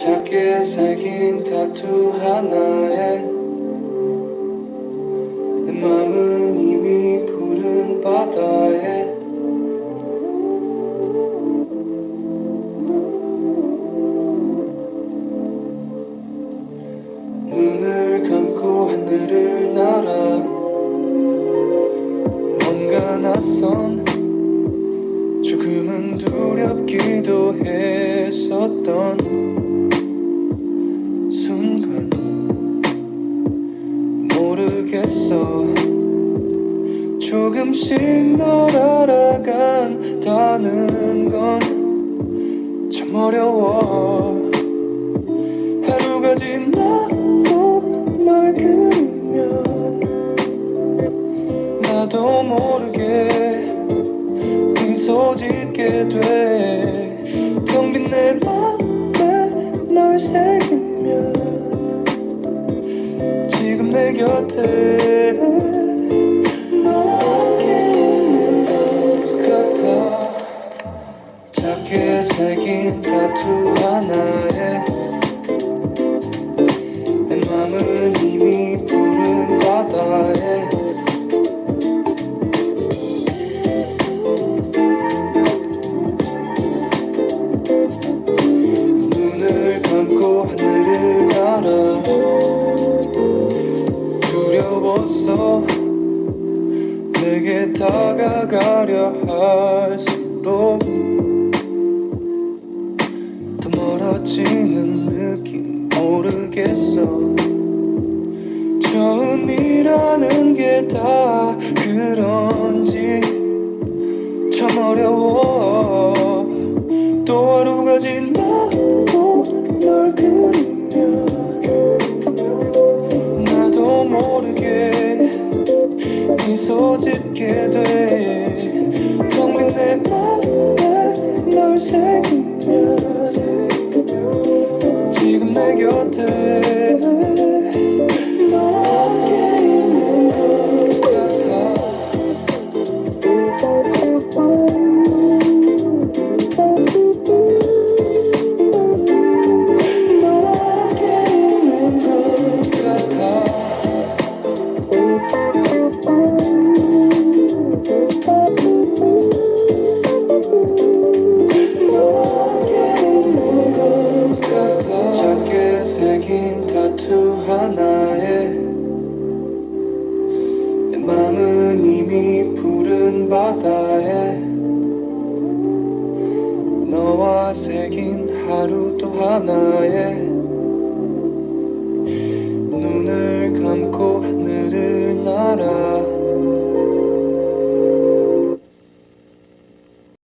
작게 새긴 타투 하나에 내 마음은 이미 푸른 바다에 눈을 감고 하늘을 날아 뭔가 낯선 조금은 두렵기도 했었던 순간 모르겠어. 조금씩 널 알아간다는 건 참 어려워. 하루가 지나고 널 그리면 나도 모르게 미 소 짓게 돼. 텅빈 내 맘에 널 새기면 지금 내 곁에 너밖에 있는 것 같아. 작게 새긴 타투 하나 두려웠어 내게 다가가려 할수록 더 멀어지는 느낌 모르겠어. 처음이라는 게 다 그런지 참 어려워. 또 하루가 지나고 널 그 소 짓게 돼 텅 빈 내 맘에 널 새기면 지금 내 곁에. 너 새긴 하루 또 하나에